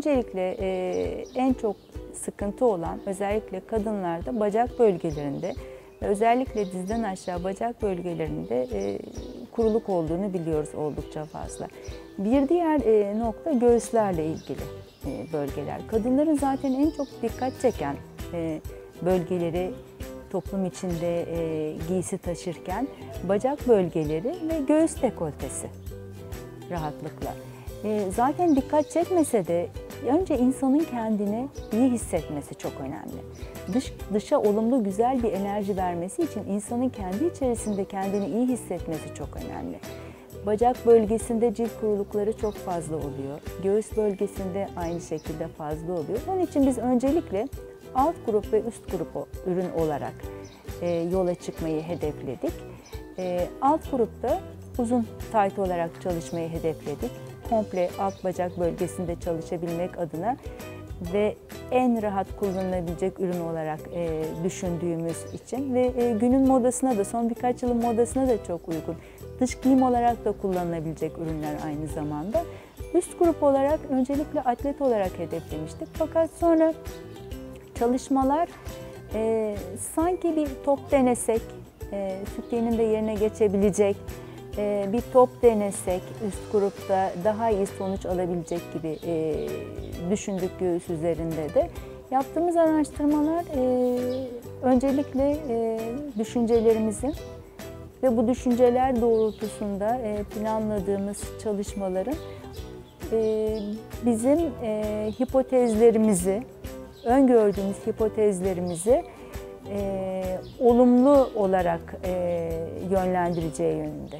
öncelikle e, en çok sıkıntı olan özellikle kadınlarda bacak bölgelerinde özellikle dizden aşağı bacak bölgelerinde e, kuruluk olduğunu biliyoruz oldukça fazla. Bir diğer e, nokta göğüslerle ilgili e, bölgeler. Kadınların zaten en çok dikkat çeken e, bölgeleri toplum içinde e, giysi taşırken bacak bölgeleri ve göğüs dekoltesi rahatlıkla. E, zaten dikkat çekmese de önce insanın kendini iyi hissetmesi çok önemli. Dış, dışa olumlu güzel bir enerji vermesi için insanın kendi içerisinde kendini iyi hissetmesi çok önemli. Bacak bölgesinde cilt kurulukları çok fazla oluyor. Göğüs bölgesinde aynı şekilde fazla oluyor. Onun için biz öncelikle alt grup ve üst grup ürün olarak e, yola çıkmayı hedefledik. E, alt grupta uzun tayt olarak çalışmayı hedefledik. Komple alt bacak bölgesinde çalışabilmek adına ve en rahat kullanılabilecek ürün olarak e, düşündüğümüz için ve e, günün modasına da son birkaç yılın modasına da çok uygun. Dış giyim olarak da kullanılabilecek ürünler aynı zamanda. Üst grup olarak öncelikle atlet olarak hedeflemiştik. Fakat sonra çalışmalar e, sanki bir top denesek, e, Türkiye'nin de yerine geçebilecek bir top denesek üst grupta daha iyi sonuç alabilecek gibi e, düşündük göğüs üzerinde de. Yaptığımız araştırmalar e, öncelikle e, düşüncelerimizin ve bu düşünceler doğrultusunda planladığımız çalışmaların bizim hipotezlerimizi, öngördüğümüz hipotezlerimizi olumlu olarak yönlendireceği yönünde.